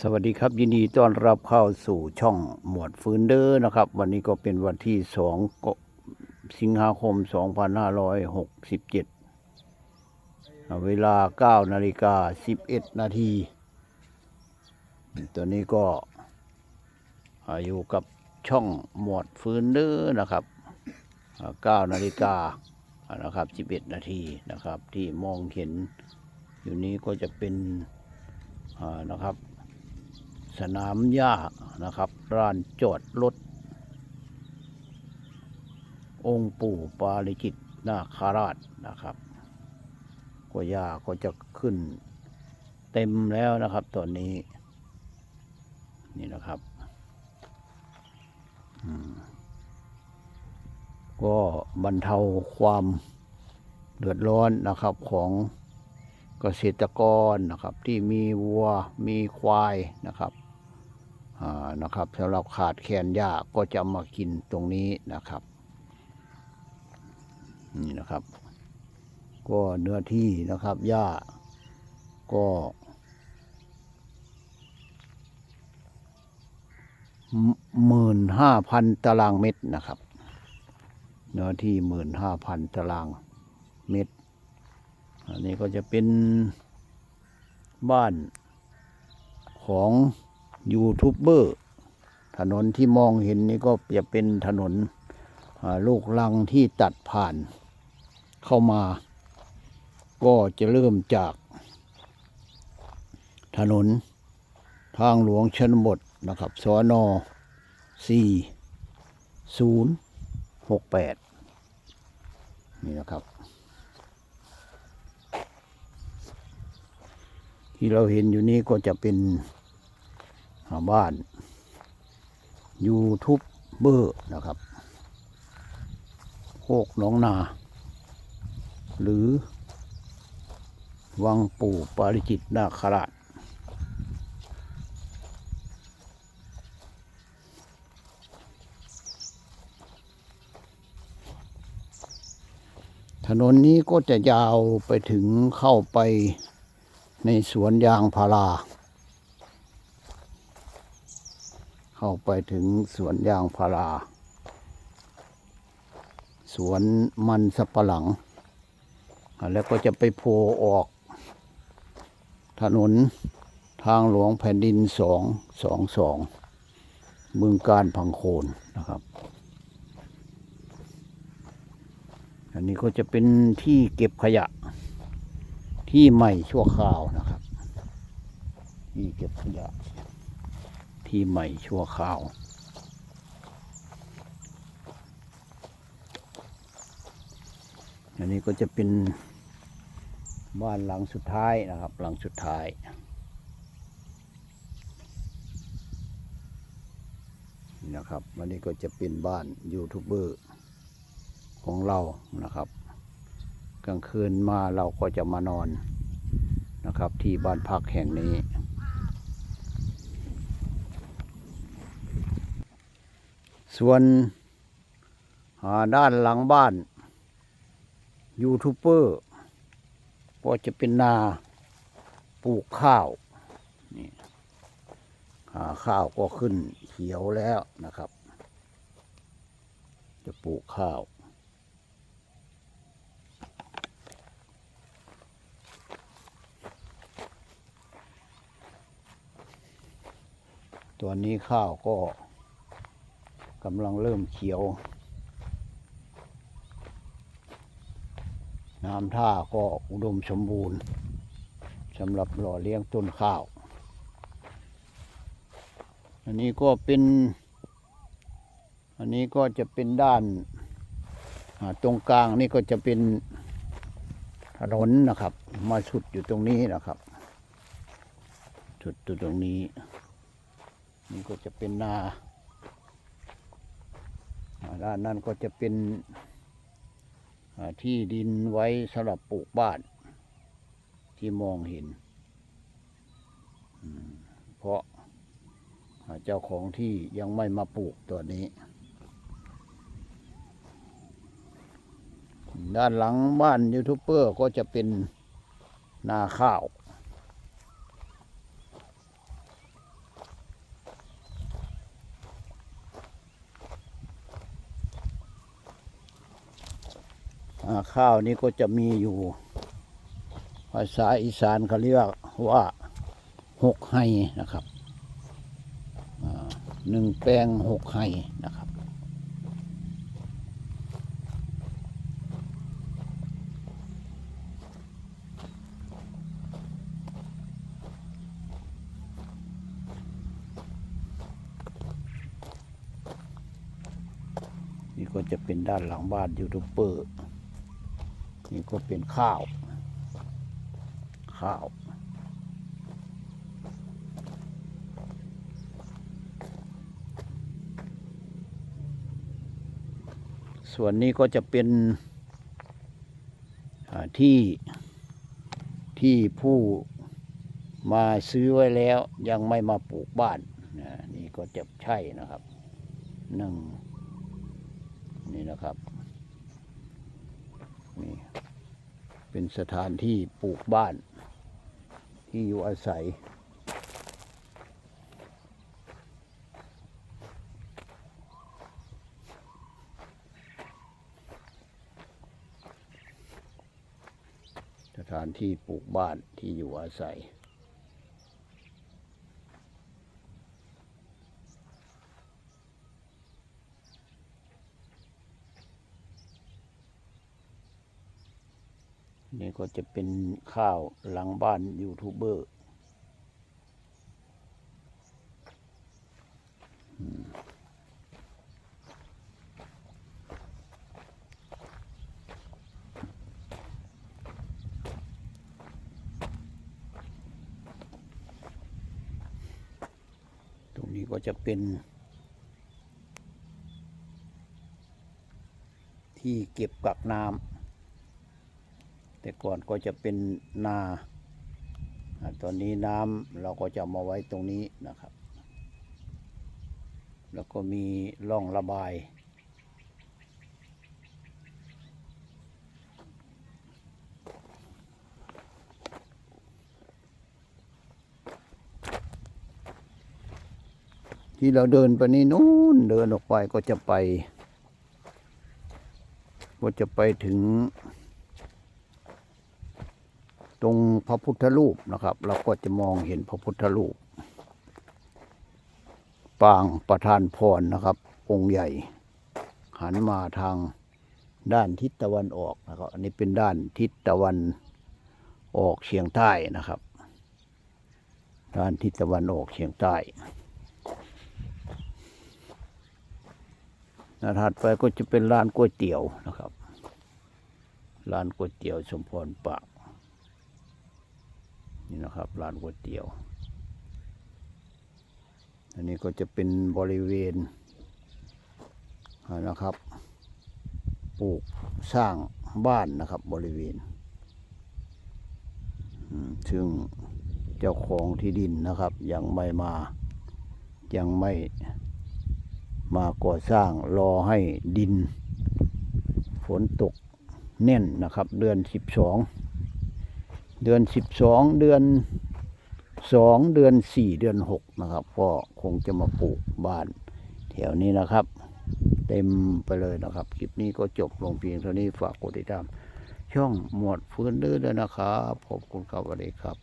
สวัสดีครับ ยินดีต้อนรับเข้าสู่ช่องหมวดฟื้นเดอร์นะครับ วันนี้ก็เป็นวันที่สองก็สิงหาคม 2567 เวลา 9 นาฬิกา 11 นาที ตอนนี้ก็อยู่กับช่องหมวดฟื้นเดอร์นะครับอ่า9นาฬิกานะครับ 11 นาทีนะครับ ที่มองเห็นอยู่นี้ก็จะเป็นนะครับ สนามหญ้านะครับร้านจอดรถ องค์ปู่ปาริจิตนาคาราชนะครับก็หญ้าก็จะขึ้นเต็มแล้วนะครับตอนนี้ นี่นะครับก็บรรเทาความเดือดร้อนนะครับของเกษตรกรนะครับที่มีวัวมีควายนะครับ นะครับสำหรับขาดแคลนหญ้าก็จะมากินตรงนี้นะครับนี่นะครับ ก็เนื้อที่นะครับหญ้าก็ หมื่นห้าพันตารางเมตรนะครับ เนื้อที่หมื่นห้าพันตารางเมตร อันนี้ก็จะเป็นบ้านของ ยูทูบเบอร์ถนนที่มองเห็นนี่ก็จะเป็นถนนลูกลังที่ตัดผ่านเข้ามา ก็จะเริ่มจากถนนทางหลวงชนบทนะครับสอนอสี่ศูนย์หกแปดนี่นะครับ ที่เราเห็นอยู่นี้ก็จะเป็น บ้านยูทูบเบอร์นะครับโคกหนองนา หรือ วังปู่ปาริจิตนาคราชถนนนี้ก็จะยาวไปถึงเข้าไปในสวนยางพารา เข้าไปถึงสวนยางพารา สวนมันสับปะหลัง แล้วก็จะไปโผล่ออก ถนนทางหลวงแผ่นดินสองสองสองบึงการพังโคนนะครับ อันนี้ก็จะเป็นที่เก็บขยะ ที่ใหม่ชั่วคราวนะครับ ที่เก็บขยะ ที่ใหม่ชั่วคราวอันนี้ก็จะเป็นบ้านหลังสุดท้ายนะครับ หลังสุดท้าย นะครับวันนี้ก็จะเป็นบ้านยูทูบเบอร์ของเรานะครับ กลางคืนมาเราก็จะมานอนนะครับ ที่บ้านพักแห่งนี้ ส่วนด้านหลังบ้านยูทูบเบอร์ก็จะเป็นนาปลูกข้าวนี่ข้าวก็ขึ้นเขียวแล้วนะครับ จะปลูกข้าวตัวนี้ข้าวก็ กำลังเริ่มเขียว น้ำท่าก็อุดมสมบูรณ์สำหรับหล่อเลี้ยงต้นข้าว อันนี้ก็เป็น อันนี้ก็จะเป็นด้านตรงกลางนี่ก็จะเป็นถนนนะครับ มาสุดอยู่ตรงนี้นะครับสุดตรงนี้ นี่ก็จะเป็นนา ด้านนั้นก็จะเป็นที่ดินไว้สำหรับปลูกบ้าน ที่มองเห็น เพราะเจ้าของที่ยังไม่มาปลูกตัวนี้ ด้านหลังบ้านยูทูบเบอร์ก็จะเป็นนาข้าว ข้าวนี้ก็จะมีอยู่ ภาษาอีสานเขาเรียกว่าหกไฮนะครับหนึ่งแปลงหกไฮนะครับ นี่ก็จะเป็นด้านหลังบ้านยูทูบเบอร์ นี่ก็เป็นข้าว ข้าว ส่วนนี้ก็จะเป็นที่ที่ผู้มาซื้อไว้แล้วยังไม่มาปลูกบ้านนี่ก็จะใช่นะครับหนึ่งนี่นะครับ นี่ เป็นสถานที่ปลูกบ้าน ที่อยู่อาศัย สถานที่ปลูกบ้านที่อยู่อาศัย นี่ก็จะเป็นข้าวหลังบ้านยูทูบเบอร์ตรงนี้ก็จะเป็น ที่เก็บกักน้ำ แต่ก่อนก็จะเป็นนา ตอนนี้น้ำเราก็จะมาไว้ตรงนี้นะครับ แล้วก็มีร่องระบาย ที่เราเดินไปนี่นู้นเดินออกไปก็จะไป ก็จะไปถึง ตรงพระพุทธรูปนะครับ เราก็จะมองเห็นพระพุทธรูป ปางประธานพรนะครับ องค์ใหญ่ หันมาทางด้านทิศตะวันออกนะครับ อันนี้เป็นด้านทิศตะวันออกเฉียงใต้นะครับ ด้านทิศตะวันออกเฉียงใต้นาถัดไปก็จะเป็นร้านก๋วยเตี๋ยวนะครับ ร้านก๋วยเตี๋ยวสมพรปาก นี่นะครับร้านก๋วยเตี๋ยว อันนี้ก็จะเป็นบริเวณนะครับปลูกสร้างบ้านนะครับบริเวณ ซึ่งเจ้าของที่ดินนะครับยังไม่มายังไม่มาก่อสร้างรอให้ดิน ฝนตกแน่นนะครับ เดือนสิบสอง เดือนสิบสองเดือนสองเดือนสี่เดือนหกนะครับก็คงจะมาปลูกบ้านแถวนี้นะครับ เต็มไปเลยนะครับ คลิปนี้ก็จบลงเพียงเท่านี้ฝากกดติดตาม ช่องหมวดฟื้นดื้อด้วยนะครับขอบคุณครับสวัสดีครับ